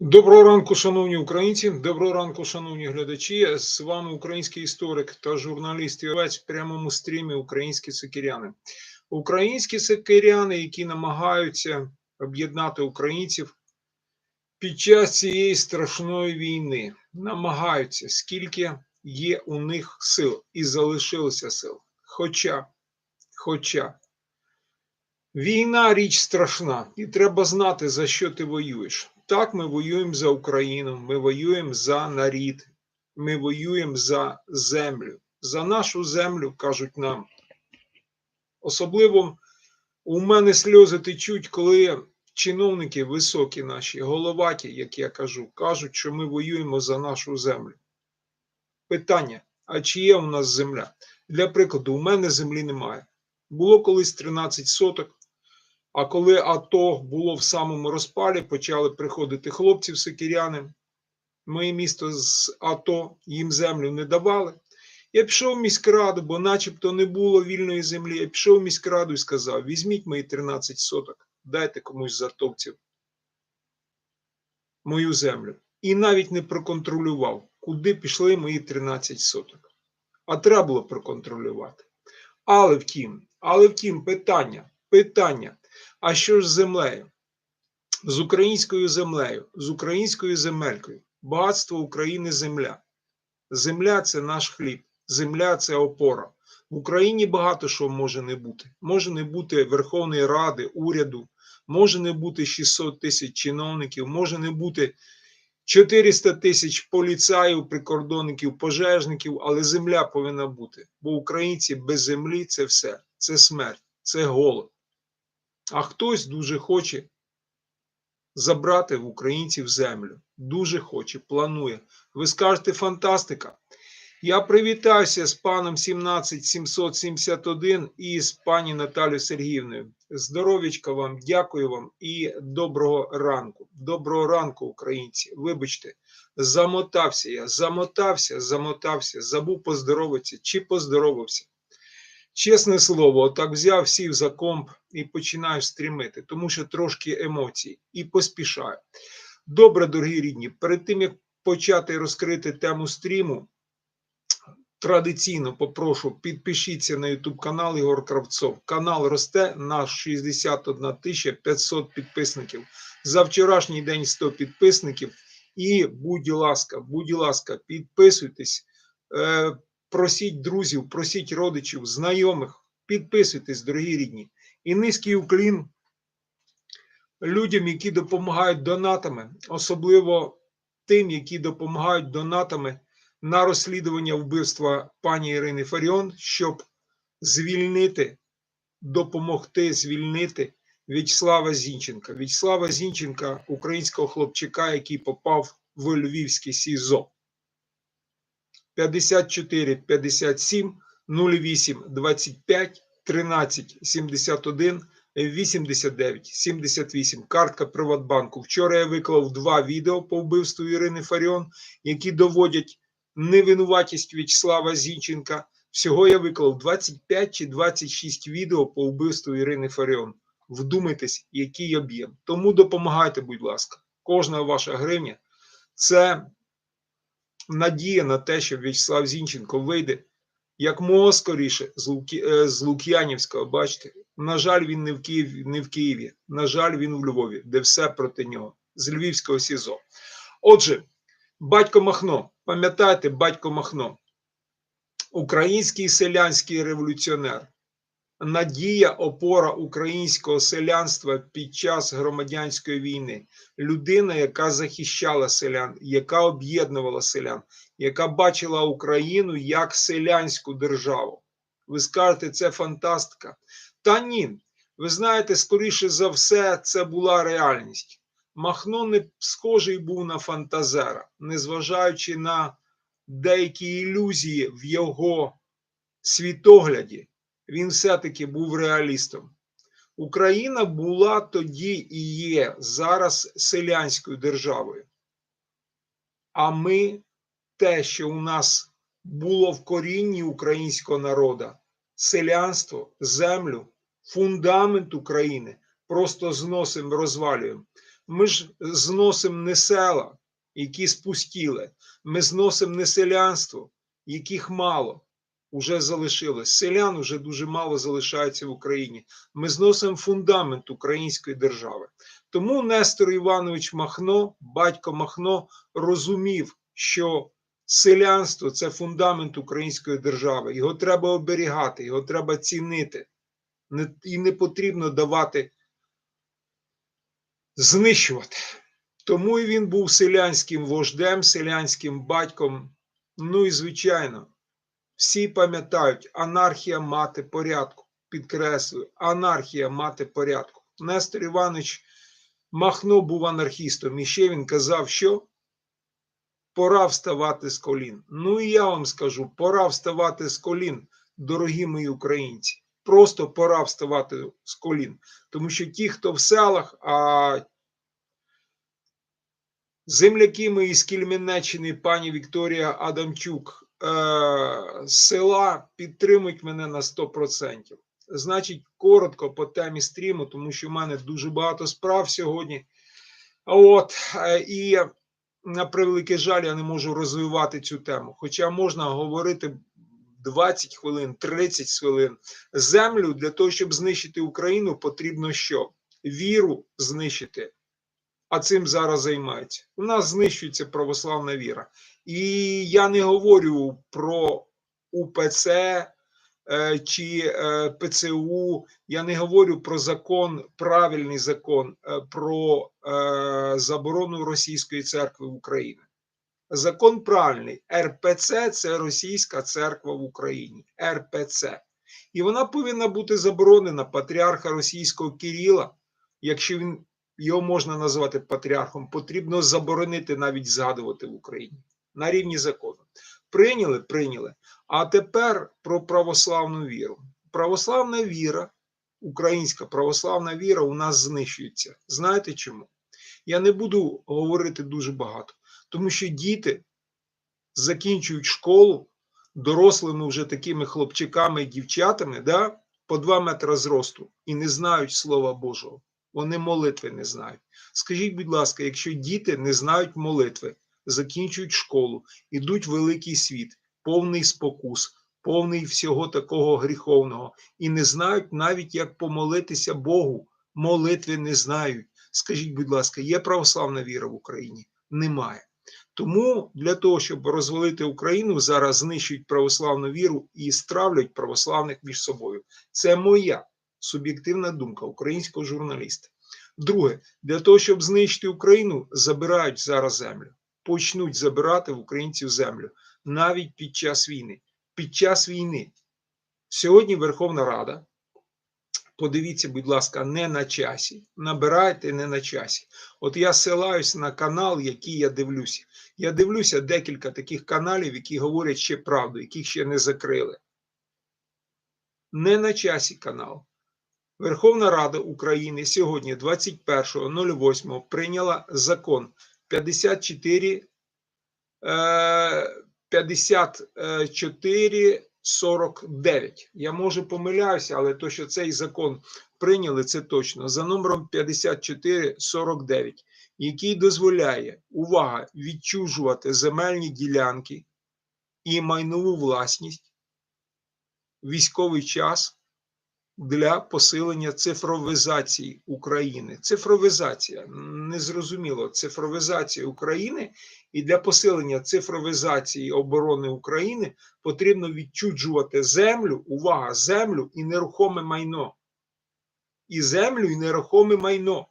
Доброго ранку, шановні українці. Доброго ранку, шановні глядачі. З вами український історик та журналіст Івець в прямому стрімі Українські сокиряни. Українські сокиряни, які намагаються об'єднати українців під час цієї страшної війни, намагаються, скільки є у них сил і залишилося сил. Хоча, хоча війна річ страшна, і треба знати, за що ти воюєш. Так, ми воюємо за Україну, ми воюємо за нарід, ми воюємо за землю. За нашу землю кажуть нам. Особливо у мене сльози течуть, коли чиновники високі наші, головаті, як я кажу, кажуть, що ми воюємо за нашу землю. Питання: а чи є у нас земля? Для прикладу, у мене землі немає. Було колись 13 соток. А коли АТО було в самому розпалі, почали приходити хлопці сикіряни. Моє місто з АТО їм землю не давали. Я пішов в міськраду, бо начебто не було вільної землі. Я пішов в міськраду і сказав: візьміть мої 13 соток, дайте комусь з атовців мою землю. І навіть не проконтролював, куди пішли мої 13 соток. А треба було проконтролювати. Але втім, але втім, питання, питання. А що ж з землею? З українською землею, з українською земелькою. Багатство України земля. Земля це наш хліб, земля це опора. В Україні багато що може не бути. Може не бути Верховної Ради, уряду, може не бути 600 тисяч чиновників, може не бути 400 тисяч поліцаїв, прикордонників, пожежників, але земля повинна бути. Бо українці без землі це все. Це смерть, це голод. А хтось дуже хоче забрати в українців землю. Дуже хоче, планує. Ви скажете фантастика. Я привітаюся з паном 17771 і з пані Наталією Сергіївною. Здоров'ячка вам, дякую вам і доброго ранку. Доброго ранку, українці. Вибачте, замотався я, замотався, замотався, забув поздоровитися чи поздоровався. Чесне слово, отак взяв, сів за комп і починаю стрімити, тому що трошки емоцій і поспішаю. Добре, дорогі рідні, перед тим як почати розкрити тему стріму, традиційно попрошу підпишіться на YouTube канал Ігор Кравцов. Канал росте на 61 500 підписників. За вчорашній день 100 підписників. І будь ласка, будь ласка, підписуйтесь. Просіть друзів, просіть родичів, знайомих, підписуйтесь, дорогі рідні. І низький уклін людям, які допомагають донатами, особливо тим, які допомагають донатами на розслідування вбивства пані Ірини Фаріон, щоб звільнити, допомогти звільнити В'ячеслава Зінченка. В'ячеслава Зінченка, українського хлопчика, який попав в Львівське СІЗО. 54 57 08 25 13 71 89 78. Картка Приватбанку. Вчора я виклав два відео по вбивству Ірини Фаріон, які доводять невинуватість В'ячеслава Зінченка. Всього я виклав 25 чи 26 відео по вбивству Ірини Фаріон. Вдумайтесь, який об'єм. Тому допомагайте, будь ласка. Кожна ваша гривня це надія на те, що В'ячеслав Зінченко вийде як мого скоріше з, Луки, е, з Лук'янівського. Бачите, на жаль, він не в Києві, не в Києві. На жаль, він в Львові, де все проти нього, з Львівського СІЗО. Отже, батько Махно, пам'ятаєте, батько Махно, український селянський революціонер. Надія, опора українського селянства під час громадянської війни, людина, яка захищала селян, яка об'єднувала селян, яка бачила Україну як селянську державу. Ви скажете, це фантастика. Та ні, ви знаєте, скоріше за все, це була реальність. Махно не схожий був на фантазера, незважаючи на деякі ілюзії в його світогляді він все-таки був реалістом. Україна була тоді і є зараз селянською державою. А ми те, що у нас було в корінні українського народу, селянство, землю, фундамент України просто зносимо, розвалюємо. Ми ж зносимо не села, які спустіли. Ми зносимо не селянство, яких мало уже залишилось. Селян уже дуже мало залишається в Україні. Ми зносимо фундамент української держави. Тому Нестор Іванович Махно, батько Махно, розумів, що селянство це фундамент української держави. Його треба оберігати, його треба цінити. І не потрібно давати знищувати. Тому і він був селянським вождем, селянським батьком. Ну і звичайно, всі пам'ятають, анархія мати порядку. Підкреслюю, анархія мати порядку. Нестор Іванович Махно був анархістом. І ще він казав, що пора вставати з колін. Ну і я вам скажу: пора вставати з колін, дорогі мої українці. Просто пора вставати з колін. Тому що ті, хто в селах, а земляки мої з Кільменеччини, пані Вікторія Адамчук, села підтримують мене на 100%. Значить, коротко по темі стріму, тому що в мене дуже багато справ сьогодні. От е, і на превеликий жаль, я не можу розвивати цю тему. Хоча можна говорити 20 хвилин, 30 хвилин. Землю для того, щоб знищити Україну, потрібно що? Віру знищити. А цим зараз займаються. У нас знищується православна віра. І я не говорю про УПЦ е, чи е, ПЦУ, я не говорю про закон, правильний закон е, про заборону Російської церкви в Україні. Закон правильний. РПЦ це Російська церква в Україні. РПЦ. І вона повинна бути заборонена патріарха російського Кирила, якщо він його можна назвати патріархом, потрібно заборонити навіть згадувати в Україні на рівні закону. Прийняли, прийняли. А тепер про православну віру. Православна віра, українська православна віра у нас знищується. Знаєте чому? Я не буду говорити дуже багато, тому що діти закінчують школу дорослими вже такими хлопчиками і дівчатами, да, по 2 метри зросту і не знають Слова Божого. Вони молитви не знають. Скажіть, будь ласка, якщо діти не знають молитви, закінчують школу, ідуть в великий світ, повний спокус, повний всього такого гріховного, і не знають навіть, як помолитися Богу, молитви не знають. Скажіть, будь ласка, є православна віра в Україні? Немає. Тому для того, щоб розвалити Україну, зараз знищують православну віру і стравлять православних між собою. Це моя суб'єктивна думка українського журналіста. Друге, для того, щоб знищити Україну, забирають зараз землю. Почнуть забирати в українців землю навіть під час війни. Під час війни. Сьогодні Верховна Рада. Подивіться, будь ласка, не на часі. Набирайте не на часі. От я ссилаюсь на канал, який я дивлюся. Я дивлюся декілька таких каналів, які говорять ще правду, яких ще не закрили. Не на часі канал. Верховна Рада України сьогодні, 21.08, прийняла закон 54, е, 54 49. Я можу помиляюся, але то, що цей закон прийняли, це точно за номером 5449, який дозволяє увага відчужувати земельні ділянки і майнову власність військовий час для посилення цифровізації України. Цифровізація незрозуміло, цифровізація України і для посилення цифровізації оборони України потрібно відчуджувати землю, увага, землю і нерухоме майно. І землю, і нерухоме майно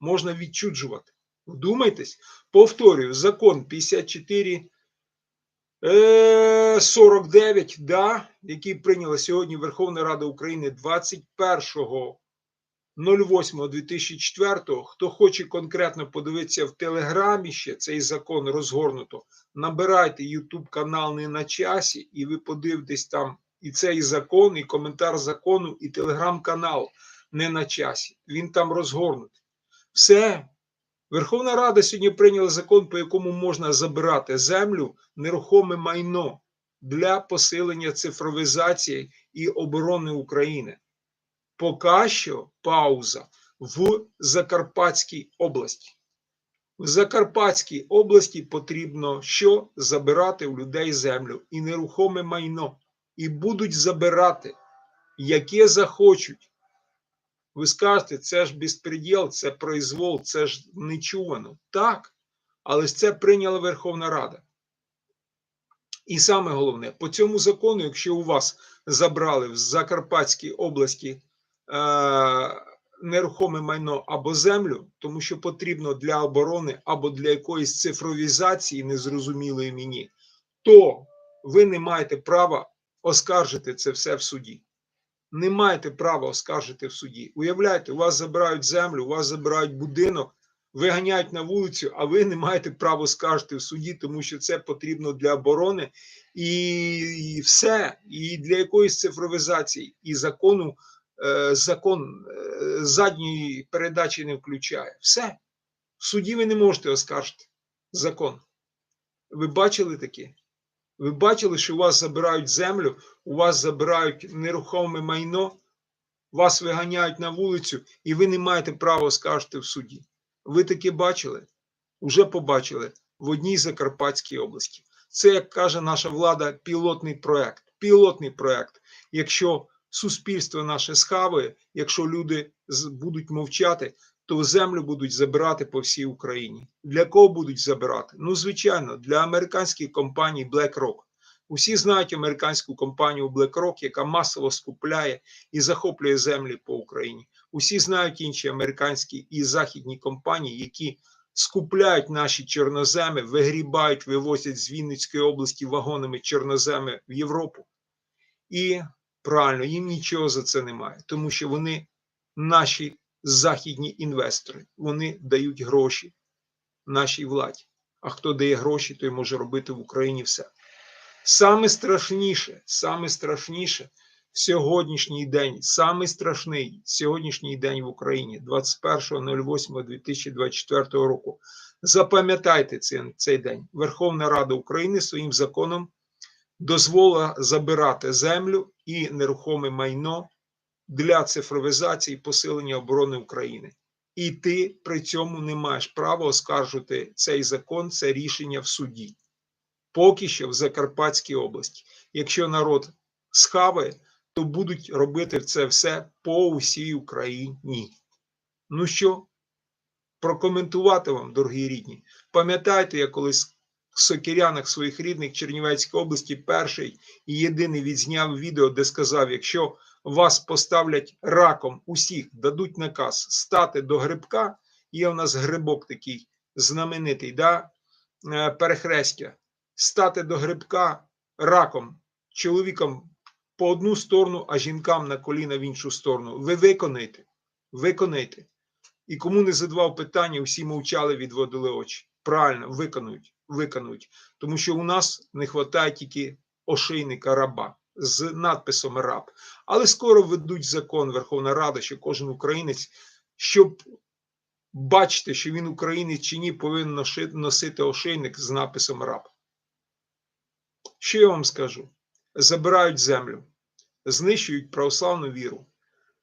можна відчуджувати. Вдумайтесь, повторюю, закон 54 е, 49, да, який прийняла сьогодні Верховна Рада України 21.08.2004. Хто хоче конкретно подивитися в Телеграмі ще цей закон розгорнуто, набирайте YouTube канал не на часі, і ви подивитесь там і цей закон, і коментар закону, і телеграм-канал не на часі. Він там розгорнутий. Все. Верховна Рада сьогодні прийняла закон, по якому можна забирати землю, нерухоме майно для посилення цифровізації і оборони України. Поки що пауза. в Закарпатській області. В Закарпатській області потрібно що забирати у людей землю і нерухоме майно, і будуть забирати, яке захочуть. Ви скажете, це ж безпреділ, це произвол, це ж нечувано. Так, але ж це прийняла Верховна Рада. І саме головне, по цьому закону, якщо у вас забрали в Закарпатській області е, нерухоме майно або землю, тому що потрібно для оборони або для якоїсь цифровізації, незрозумілої мені, то ви не маєте права оскаржити це все в суді. Не маєте права оскаржити в суді. Уявляєте, у вас забирають землю, у вас забирають будинок, виганяють на вулицю, а ви не маєте права скаржити в суді, тому що це потрібно для оборони і, і все, і для якоїсь цифровізації, і закону е, закон е, задньої передачі не включає. Все. В суді ви не можете оскаржити закон. Ви бачили таке? Ви бачили, що у вас забирають землю, у вас забирають нерухоме майно, вас виганяють на вулицю, і ви не маєте права оскаржити в суді. Ви таке бачили? Уже побачили в одній Закарпатській області. Це, як каже наша влада, пілотний проект. Пілотний проект. Якщо суспільство наше схаває, якщо люди будуть мовчати, то землю будуть забирати по всій Україні. Для кого будуть забирати? Ну, звичайно, для американської компанії BlackRock. Усі знають американську компанію BlackRock, яка масово скупляє і захоплює землі по Україні. Усі знають інші американські і західні компанії, які скупляють наші чорноземи, вигрібають, вивозять з Вінницької області вагонами чорноземи в Європу. І правильно, їм нічого за це немає, тому що вони наші західні інвестори, вони дають гроші нашій владі. А хто дає гроші, той може робити в Україні все. Саме страшніше, саме страшніше в сьогоднішній день, саме страшний сьогоднішній день в Україні, 21.08.2024 року. Запам'ятайте цей, день. Верховна Рада України своїм законом дозволила забирати землю і нерухоме майно для цифровізації посилення оборони України. І ти при цьому не маєш права оскаржувати цей закон, це рішення в суді. Поки що в Закарпатській області. Якщо народ схаває, то будуть робити це все по усій Україні. Ну що, прокоментувати вам, дорогі рідні. Пам'ятаєте, я колись Сокирянах своїх рідних Чернівецької області перший і єдиний відзняв відео, де сказав: якщо вас поставлять раком усіх, дадуть наказ стати до грибка. Є у нас грибок такий знаменитий, да? е, перехрестя. Стати до грибка раком, чоловіком по одну сторону, а жінкам на коліна в іншу сторону. Ви виконайте, виконайте. І кому не задавав питання, всі мовчали, відводили очі. Правильно, виконують, виконують. Тому що у нас не вистачає тільки ошейника раба з надписом раб. Але скоро введуть закон Верховна Рада, що кожен українець, щоб бачити, що він українець чи ні, повинен носити ошейник з написом раб. Що я вам скажу? Забирають землю, знищують православну віру.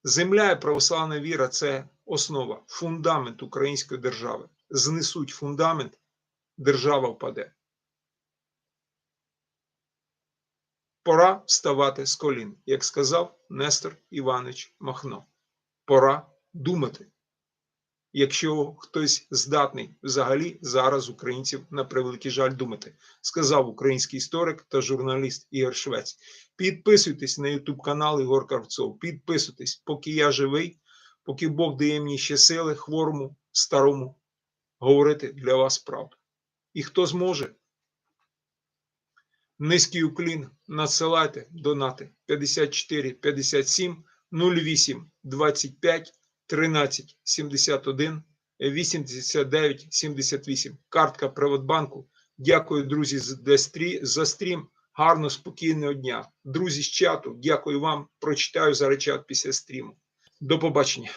Земля і православна віра це основа, фундамент української держави. Знесуть фундамент, держава впаде. Пора вставати з колін, як сказав Нестор Іванович Махно. Пора думати. Якщо хтось здатний взагалі зараз українців на превеликий жаль думати, сказав український історик та журналіст Ігор Швець. Підписуйтесь на YouTube канал Ігор Кравцов. Підписуйтесь, поки я живий, поки Бог дає мені ще сили хворому, старому говорити для вас правду. І хто зможе, низький уклін надсилайте донати 54 57 08 25 13 71 89 78. Картка Приватбанку. Дякую, друзі, за стрі- за стрім. Гарно, спокійного дня. Друзі з чату, дякую вам. Прочитаю зараз чат після стріму. До побачення.